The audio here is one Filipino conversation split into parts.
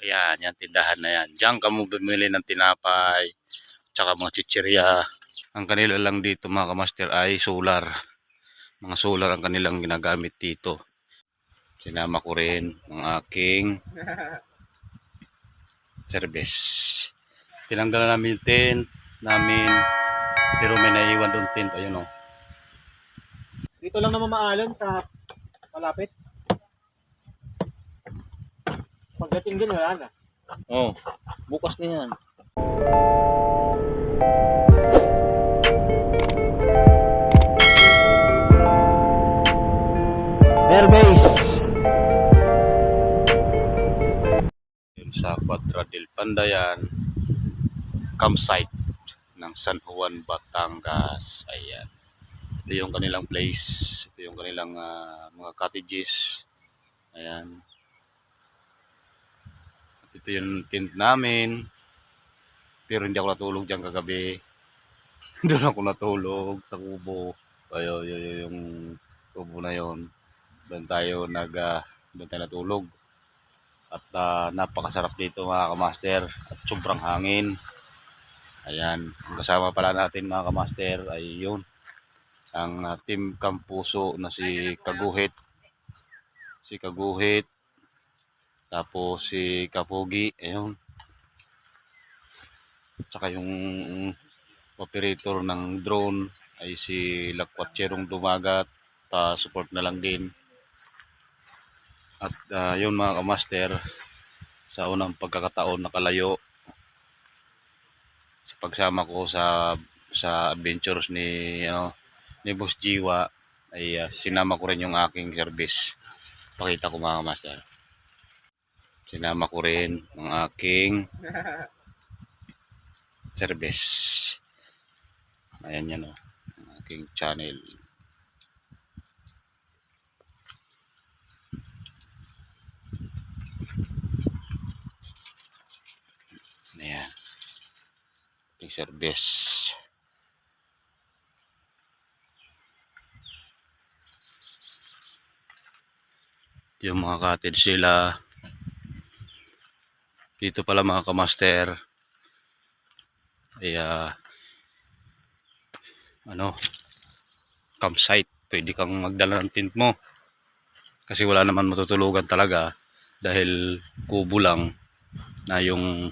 Ayan, yan tindahan na yan. Diyan ka mo bumili ng tinapay, tsaka mga chichirya. Ang kanila lang dito mga kamaster ay solar. Mga solar ang kanilang ginagamit dito. Sinama ko rin ang aking service. Tinanggal na namin yung tent namin. Pero may naiwan doon tent. Ayun o. Dito lang naman maalon sa malapit. Pagdating din wala na. Oh, bukas na yan. Airbase. Sa Quadra del Pandayan campsite ng San Juan, Batangas. Ayan. Ito yung kanilang place. Ito yung kanilang ah, mga cottages. Ayan. Ito yung tent namin. Pero hindi ako natulog dyan kagabi. Doon ako natulog sa kubo. Ayo, yun, yun, yung kubo na yon. Doon tayo nag ah, doon tayo natulog. At ah, napakasarap dito mga kamaster at sobrang hangin. Ayan, ang kasama pala natin mga kamaster ay yun. Ang ah, team Kampuso na si Kaguhit. Si Kaguhit. Tapos si Kapugi. Ayun. Tsaka yung operator ng drone ay si Lakwatcherong Dumagat. Pa-support na lang din. At ah, yun mga kamaster, sa unang pagkakataon nakalayo sa pagsama ko sa sa adventures ni ano ni Boss Jiwa ay ah, sinama ko rin yung aking service. Pakita ko mga kamaster. Sinama ko rin ang aking service. Ayan yan o. Ang aking channel. Ayan. Ating service. Yung mga cottage sila. Dito pala mga kamaster. Ay, ah, ano, campsite. Pwede kang magdala ng tent mo. Kasi wala naman matutulugan talaga dahil kubo lang na yung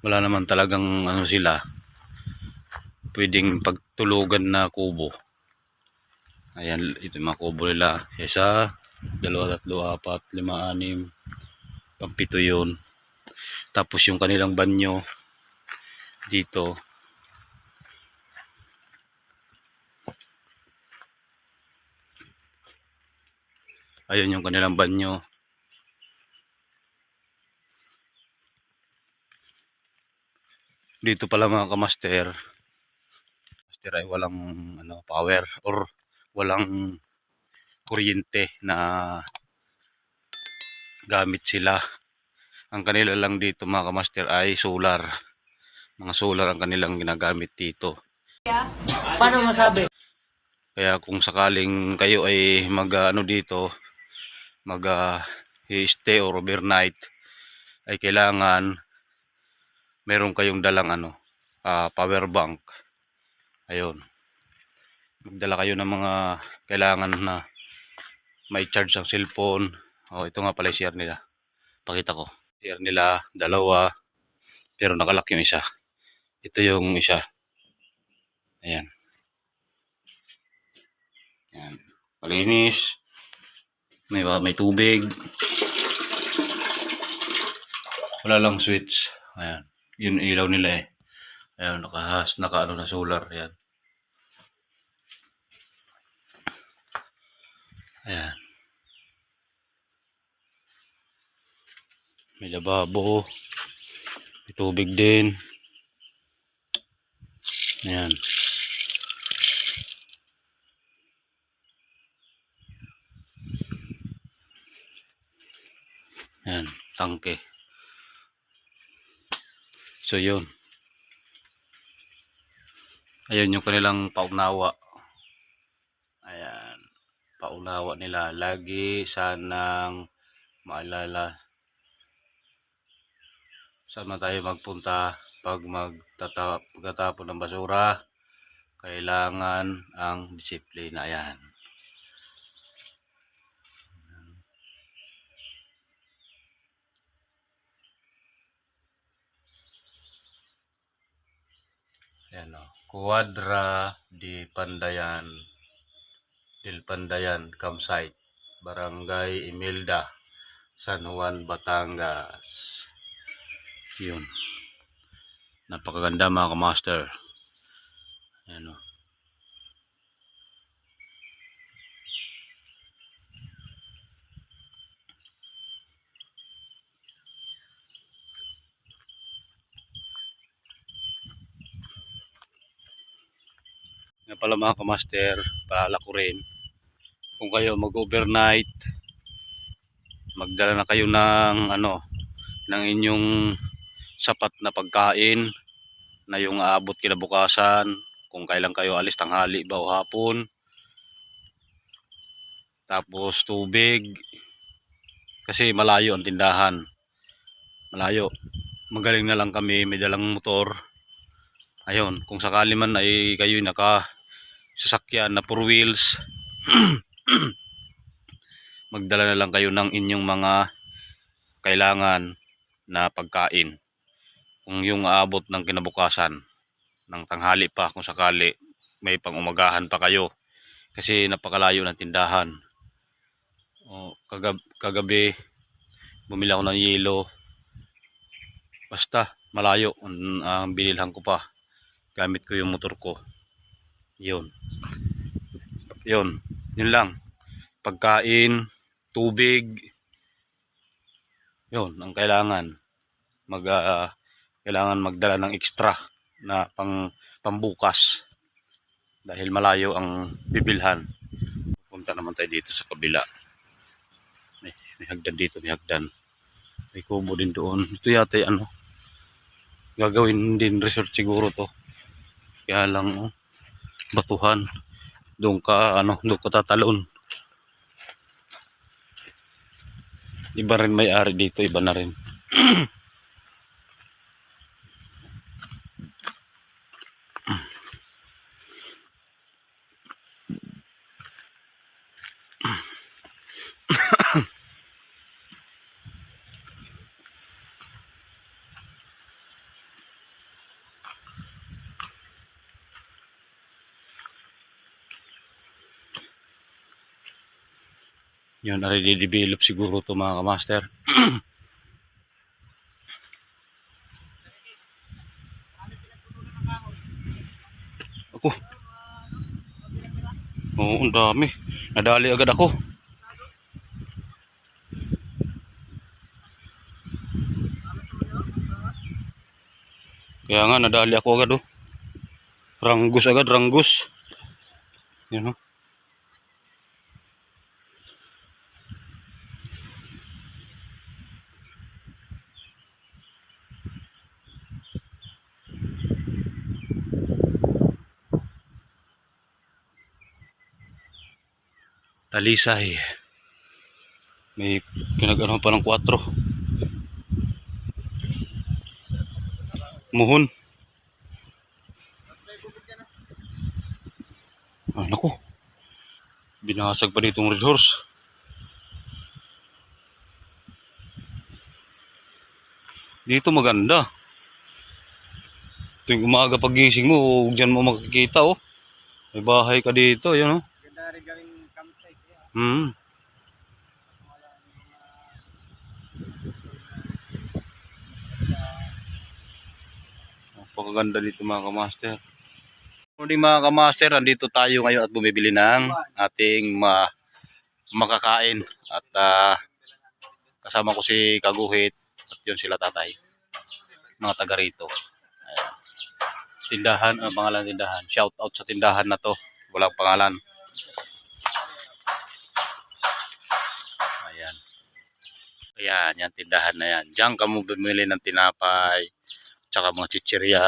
wala naman talagang ano sila pwedeng pagtulugan na kubo ayan ito yung mga kubo nila isa dalawa tatlo apat lima anim pampito yun tapos yung kanilang banyo dito. Ayun yung kanilang banyo dito pala mga kamaster. Master ay walang ano power or walang kuryente na gamit sila ang kanila lang dito mga kamaster ay solar. Mga solar ang kanilang ginagamit dito. Paano masabi? kaya kung sakaling kayo ay mag ano dito mag ah, stay or overnight ay kailangan meron kayong dalang ano ah, power bank. Ayun. Magdala kayo ng mga kailangan na may charge ang cellphone. Oh ito nga pala yung share nila. Pakita ko share nila dalawa pero nakalak yung isa ito yung isa ayan ayan malinis may, may tubig wala lang switch ayan yun ilaw nila eh. Ayan, nakahas, naka ano na solar. Ayan. Ayan. May lababo. May tubig din. Ayan. Ayan, tangke. So yun. Ayun yung kanilang paunawa. Ayan. Paunawa nila. Lagi sanang maalala Saan man tayo magpunta pag magtatap pagkatapon ng basura, kailangan ang disiplina yan. Yan o. Quadra di Pandayan. Del Pandayan Campsite. Barangay Imilda. San Juan, Batangas. Yun. Napakaganda mga kamaster. Yan o. Nga pala mga kamaster, paalala ko rin. Kung kayo mag-overnight, magdala na kayo ng ano, ng inyong sapat na pagkain na yung aabot kinabukasan kung kailan kayo alis tanghali ba o hapon. Tapos tubig kasi malayo ang tindahan. Malayo. Magaling na lang kami may dalang motor. Ayun kung sakali man ay kayo naka sasakyan na four wheels magdala na lang kayo ng inyong mga kailangan na pagkain kung yung aabot ng kinabukasan ng tanghali pa kung sakali may pangumagahan pa kayo. Kasi napakalayo ng tindahan. O, kagab kagabi bumili ako ng yelo. Basta malayo ang, ang binilhan ko pa. Gamit ko yung motor ko. Yun. Yun. Yun lang. Pagkain tubig. Yun ang kailangan. Mag ah, kailangan magdala ng extra na pang pambukas dahil malayo ang bibilhan. Punta naman tayo dito sa kabila. May, may hagdan dito may hagdan. May kubo din doon. Ito yata ano gagawin din resort siguro to. Kaya lang oh, batuhan. Doon ka ano doon ka tatalon. Iba rin may ari dito iba na rin Yun, na-develop siguro to mga kamaster. ako. Oo, ang dami. Nadali agad ako. Kaya nga, nadali ako agad oh. Ranggus agad, ranggus. Yun oh. Talisay. May pinag-ano pa ng 4. Muhon. Ah, naku. Binasag pa ditong red horse. Dito maganda. Tuwing umaga pagising mo, dyan mo makikita oh. May bahay ka dito, yun oh. Ganda rin gawing campsite. Yeah. Hmm. Napakaganda dito mga kamaster. Morning mga kamaster, andito tayo ngayon at bumibili ng ating ma makakain. At ah, kasama ko si Kaguhit at yun sila tatay. Mga taga rito. Ayan. Tindahan, ang pangalan ng tindahan. Shout out sa tindahan na to. Walang pangalan. Ayan, yan tindahan na yan. Diyan ka mo bumili ng tinapay, tsaka mga chichirya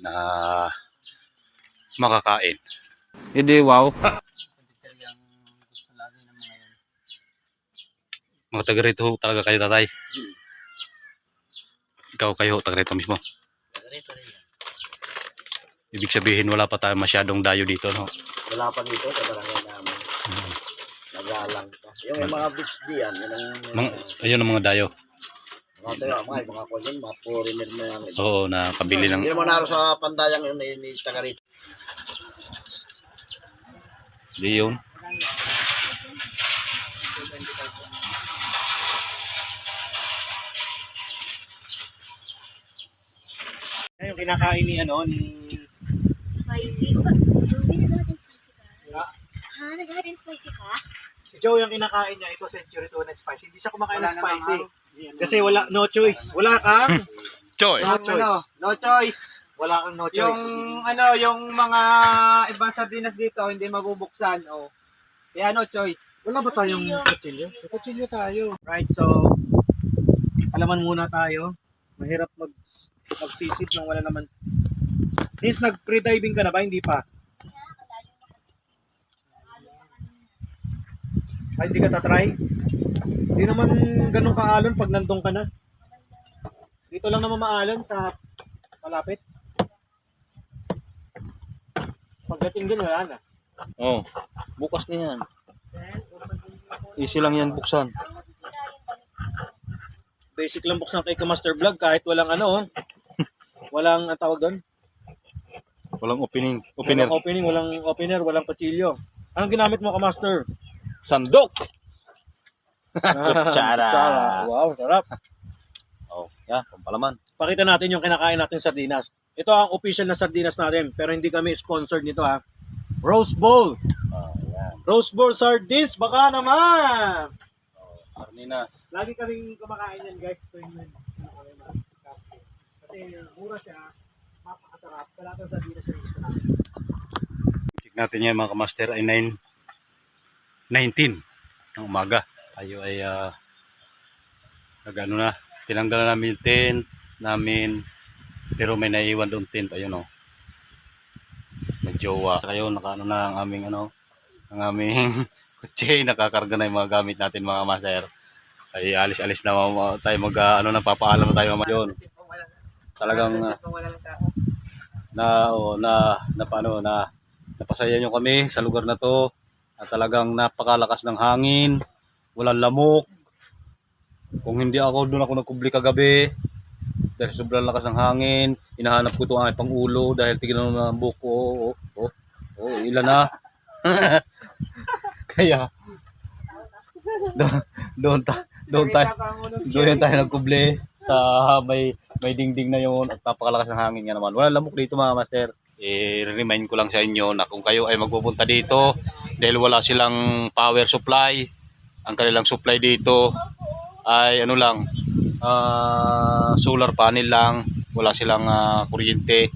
na makakain. Hindi, wow. Mga taga rito talaga kayo tatay. ikaw kayo, taga rito mismo. Rito rin. Ibig sabihin wala pa tayo masyadong dayo dito, no? Wala pa dito sa barangay namin. Nagalang pa. Yung may mga beach diyan, yun ang Mga, ayun ang mga dayo. mga tayo, mga mga yun, mga foreigner na yan. Oo, nakabili ng... Hindi naman naro sa pandayang yun, ni, taga rito. Di yun. Yan yung kinakain ni ano, ni... Spicy? Ba, spicy ka? Ah. Ha? Nag-hot and spicy ka? Si Joe yung kinakain niya, ito century tuna spicy. Hindi siya kumakain ng spicy. Kasi wala, no choice. Wala kang, Choy! no Yung choice. ano, no choice. Wala kang no Yung choice. ano, yung mga ibang sardinas dito hindi mabubuksan oh. Kaya no choice. Wala ba tayong Kutsilyo. kutsilyo? Tayo. Right, so, alaman muna tayo. Mahirap mag magsisip nang wala naman. Nis, nag-pre-diving ka na ba? Hindi pa. Ay, hindi ka tatry? Hindi naman ganun kaalon pag nandun ka na. Dito lang naman maalon sa malapit. Pagdating dun, wala na. Oh, bukas na yan. Easy lang yan buksan. Basic lang buksan kay Master Vlog kahit walang ano, oh. walang ang tawag doon. Walang opening. Opener. Walang opening, walang opener, walang kutsilyo. Anong ginamit mo ka, Master? Sandok! Kutsara. Wow, sarap. Oh, yan, pampalaman. Pakita natin yung kinakain natin sardinas. Ito ang official na sardinas natin, pero hindi kami sponsored nito ha. Rose Bowl. Rose Bowl sardines, baka naman. Arninas. Lagi kaming kumakain yan guys tuwing mag-camping. Kasi mura siya, mapakasarap. Sa lahat ng sardinas yung gusto namin. Check natin yan mga kamaster ay 9 19 ng umaga. Tayo ay uh, na, tinanggal na namin tent namin pero may naiwan doon tent ayun oh. May jowa. Kayo nakaano na ang aming ano, ang aming kutsi, nakakarga na yung mga gamit natin mga master. Ay alis-alis na tayo mag ah, ano na papaalam tayo mga yun. Talagang ah, na o na na paano na napasaya nyo kami sa lugar na to at talagang napakalakas ng hangin walang lamok. Kung hindi ako doon ako nagkubli kagabi. Dahil sobrang lakas ng hangin hinahanap ko itong aking pangulo dahil tignan mo ang buhok ko. Oh, oh, oh, ilan na? Kaya doon ta, doon tayo doon tayo nagkubli sa may may dingding na yun. At napakalakas ng hangin nga naman. Wala lamok dito mga master. I-remind ko lang sa inyo na kung kayo ay magpupunta dito dahil wala silang power supply, ang kanilang supply dito ay ano lang, ah, solar panel lang, wala silang ah, kuryente.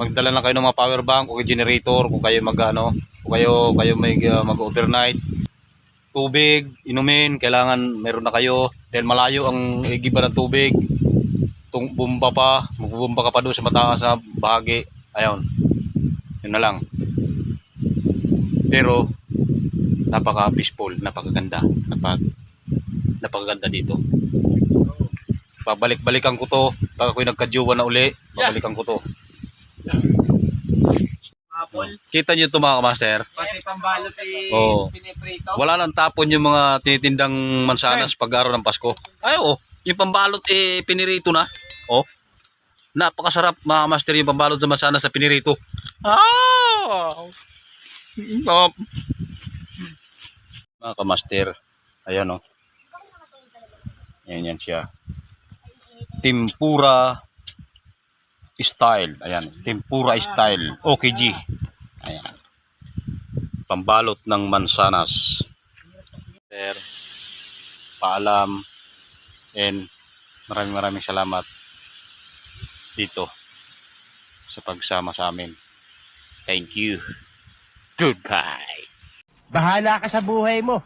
Magdala lang kayo ng mga power bank o generator kung kayo mag ano, kung kayo kayo may ah, mag-overnight tubig, inumin, kailangan meron na kayo dahil malayo ang igiba ng tubig tung bumba pa, magbubumba ka pa doon sa mataas na bahagi. Ayun. Yun na lang. Pero napaka peaceful, napakaganda. Napaka napakaganda dito. Babalik-balikan ko to pag ako'y nagkajuwa na uli, babalikan ko to. Apple, Kita niyo to mga kamaster. pati pambalot eh, Oo. piniprito. Wala nang tapon yung mga tinitindang mansanas pag araw ng Pasko. Ay, oh, yung pambalot eh pinirito na. Oh. Napakasarap mga master yung pambalot ng mansanas na pinirito. Ah! Mga, mga kamaster. Ayan oh. Ayan yan siya. Tempura style. Ayan. Tempura style. OKG. Ayan pambalot ng mansanas. Sir, paalam, and maraming maraming salamat dito sa pagsama sa amin. Thank you. Goodbye. Bahala ka sa buhay mo.